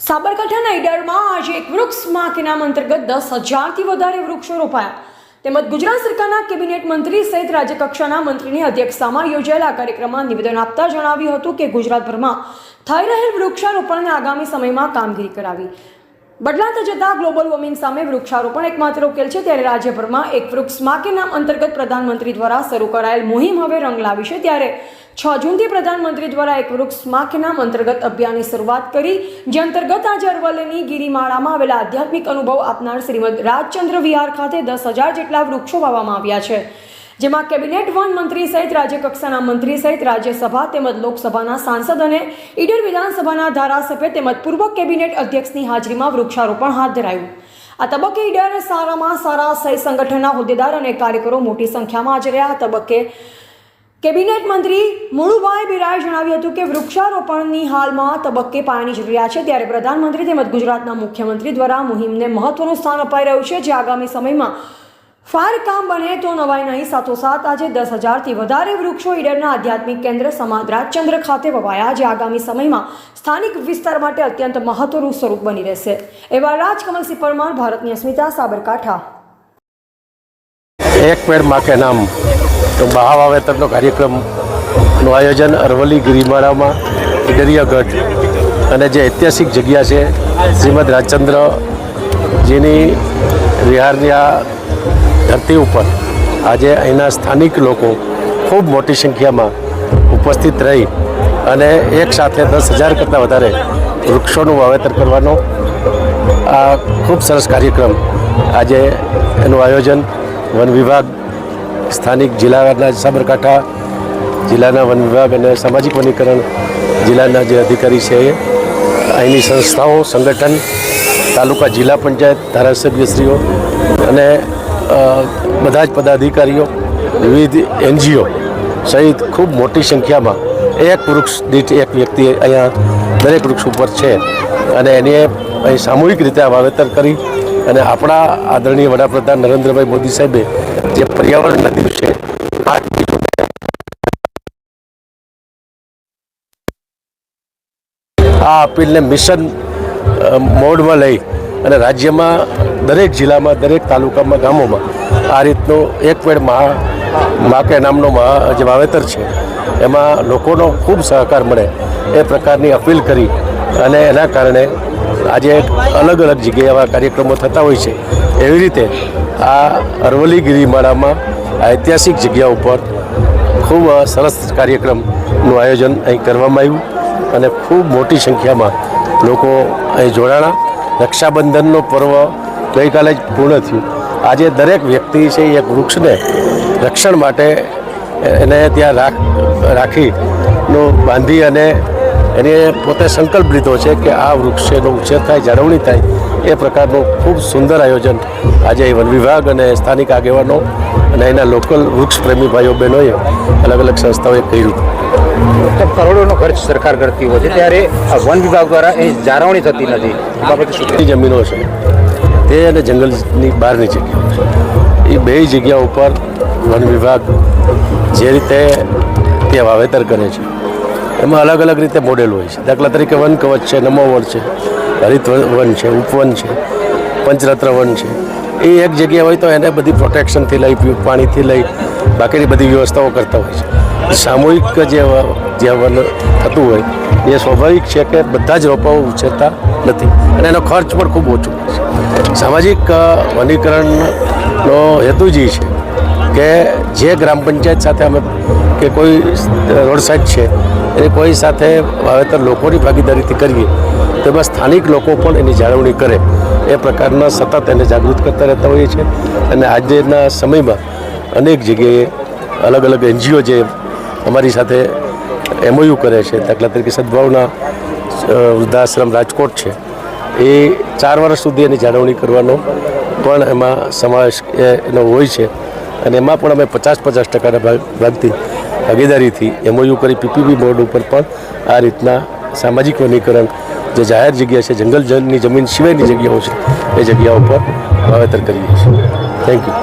સાબરકાંઠાના ઈડરમાં આજે એક વૃક્ષ નામ અંતર્ગત દસ હજારથી વધારે વૃક્ષો રોપાયા. તેમજ ગુજરાત સરકારના કેબિનેટ મંત્રી સહિત રાજ્યકક્ષાના મંત્રીની અધ્યક્ષતામાં યોજાયેલા કાર્યક્રમમાં નિવેદન આપતા જણાવ્યું હતું કે ગુજરાતભરમાં થઈ રહેલ વૃક્ષારોપણને આગામી સમયમાં કામગીરી કરાવી. બદલાતા જતા ગ્લોબલ વોર્મિંગ સામે વૃક્ષારોપણ એકમાત્ર ઉકેલ છે. ત્યારે રાજ્યભરમાં એક વૃક્ષમાં નામ અંતર્ગત પ્રધાનમંત્રી દ્વારા શરૂ કરાયેલ મુહિમ હવે રંગ લાવી છે. ત્યારે છ જૂનથી પ્રધાનમંત્રી દ્વારા એક વૃક્ષ નામ અંતર્ગત અભિયાનની શરૂઆત કરી, જે અંતર્ગત આજે અરવલ્લીની ગિરિમાળામાં આવેલા આધ્યાત્મિક અનુભવ આપનાર શ્રીમદ રાજચંદ્ર વિહાર ખાતે દસ હજાર જેટલા વૃક્ષો વાવવામાં આવ્યા છે. જેમાં કેબિનેટ વન મંત્રી સહિત રાજ્યકક્ષાના મંત્રી સહિત રાજ્યસભા તેમજ લોકસભાના સાંસદ અને ઈડર વિધાનસભાના ધારાસભ્ય તેમજ પૂર્વ કેબિનેટ અધ્યક્ષની હાજરીમાં વૃક્ષારોપણ હાથ ધરાયું. આ તબક્કે ઈડર સારામાં સારા સહિત સંગઠનના હોદ્દેદાર અને કાર્યકરો મોટી સંખ્યામાં હાજર રહ્યા. તબક્કે કેબિનેટ મંત્રી મુળુભાઈ બિરાએ જણાવ્યું હતું કે વૃક્ષારોપણની હાલમાં તબક્કે પાયાની જરૂરિયાત છે. ત્યારે પ્રધાનમંત્રી તેમજ ગુજરાતના મુખ્યમંત્રી દ્વારા મુહિમને મહત્વનું સ્થાન અપાઈ રહ્યું છે. જે આગામી સમયમાં ફાર કામ બને તો નવાઈ નહીં, સાથોસાથ આજે દસ હજારથી વધારે વૃક્ષો ઈડરના આધ્યાત્મિક કેન્દ્ર સમાજ રાજચંદ્ર ખાતે વવાયા. જે આગામી સમયમાં સ્થાનિક વિસ્તાર માટે અત્યંત મહત્વનું સ્વરૂપ બની રહેશે. એવા રાજકમલસિંહ પરમાર, ભારતની અસ્મિતા સાબરકાંઠા. એક પેડ માકે નામ. તો બહા વાવેતરનો કાર્યક્રમનું આયોજન અરવલ્લી ગિરિમાળામાં દરિયાગઢ અને જે ઐતિહાસિક જગ્યા છે, શ્રીમદ રાજચંદ્રજીની વિહારની આ ધરતી ઉપર આજે અહીંના સ્થાનિક લોકો ખૂબ મોટી સંખ્યામાં ઉપસ્થિત રહી અને એક સાથે દસ હજાર કરતાં વધારે વૃક્ષોનું વાવેતર કરવાનો આ ખૂબ સરસ કાર્યક્રમ આજે એનું આયોજન વન વિભાગ, સ્થાનિક જિલ્લાના સાબરકાંઠા, જિલ્લાના વન વિભાગ અને સામાજિક વનીકરણ જિલ્લાના જે અધિકારી છે અહીંની સંસ્થાઓ, સંગઠન, તાલુકા જિલ્લા પંચાયત, ધારાસભ્યશ્રીઓ અને બધા જ પદાધિકારીઓ, વિવિધ એનજીઓ સહિત ખૂબ મોટી સંખ્યામાં એક વૃક્ષ દીઠ એક વ્યક્તિ અહીંયા દરેક વૃક્ષ ઉપર છે અને એને અહીં સામૂહિક રીતે આ વાવેતર કરી અને આપણા આદરણીય વડાપ્રધાન નરેન્દ્રભાઈ મોદી સાહેબે જે પર્યાવરણના દિવસે પાંચ આ અપીલને મિશન મોડમાં લઈ અને રાજ્યમાં દરેક જિલ્લામાં, દરેક તાલુકામાં, ગામોમાં આ રીતનો એક પેડ મહા, માકે નામનો મહા જે વાવેતર છે, એમાં લોકોનો ખૂબ સહકાર મળે એ પ્રકારની અપીલ કરી અને એના કારણે આજે અલગ અલગ જગ્યાએ આવા કાર્યક્રમો થતા હોય છે. એવી રીતે આ અરવલ્લી ગિરિમાળામાં ઐતિહાસિક જગ્યા ઉપર ખૂબ સરસ કાર્યક્રમનું આયોજન અહીં કરવામાં આવ્યું અને ખૂબ મોટી સંખ્યામાં લોકો અહીં જોડાણા રક્ષાબંધનનો પર્વ ગઈકાલે જ પૂર્ણ થયું. આજે દરેક વ્યક્તિ છે એક વૃક્ષને રક્ષણ માટે એને ત્યાં રાખ, રાખીનું બાંધી અને એને પોતે સંકલ્પ લીધો છે કે આ વૃક્ષનો ઉછેર થાય, જાળવણી થાય, એ પ્રકારનું ખૂબ સુંદર આયોજન આજે વન વિભાગ અને સ્થાનિક આગેવાનો અને એના લોકલ વૃક્ષ પ્રેમી ભાઈઓ બહેનોએ અલગ અલગ સંસ્થાઓએ કર્યું. તો કરોડોનો ખર્ચ સરકાર કરતી હોય છે ત્યારે આ વન વિભાગ દ્વારા એ જાળવણી થતી નથી. બાબતે જમીનો છે તે અને જંગલની બહારની જગ્યા એ બે જગ્યા ઉપર વન વિભાગ જે રીતે ત્યાં વાવેતર કરે છે એમાં અલગ અલગ રીતે મોડેલ હોય છે. દાખલા તરીકે વન કવચ છે નમો વન છે હરિત વન છે ઉપવન છે પંચરત્ન વન છે એ એક જગ્યા હોય તો એને બધી પ્રોટેક્શનથી લઈ પાણીથી લઈ, બાકીની બધી વ્યવસ્થાઓ કરતા હોય છે. સામૂહિક જે જે થતું હોય, એ સ્વાભાવિક છે કે બધા જ રોપાઓ ઉછેરતા નથી. અને એનો ખર્ચ પણ ખૂબ ઓછો છે. સામાજિક વનીકરણનો હેતુ જ એ છે કે જે ગ્રામ પંચાયત સાથે અમે, કે કોઈ રોડ સાઈડ છે, એ કોઈ સાથે વાવેતર લોકોની ભાગીદારીથી કરીએ તો એમાં સ્થાનિક લોકો પણ એની જાળવણી કરે. એ પ્રકારના સતત એને જાગૃત કરતા રહેતા હોઈએ છીએ અને આજના સમયમાં અનેક જગ્યાએ અલગ અલગ એનજીઓ જે અમારી સાથે એમઓયુ કરે છે, દાખલા તરીકે સદભાવના વૃદ્ધાશ્રમ રાજકોટ છે. એ ચાર વર્ષ સુધી એની જાળવણી કરવાનો પણ એમાં સમાવેશ એનો હોય છે. અને એમાં પણ અમે પચાસ પચાસ ટકાના ભાગ, ભાગથી ભાગીદારીથી એમઓયુ કરી પીપીપી બોર્ડ ઉપર પણ આ રીતના સામાજિક વનીકરણ જે જાહેર જગ્યા છે, જંગલ જમીન સિવાયની જગ્યાઓ છે, એ જગ્યા ઉપર વાવેતર કરીએ છીએ. Thank you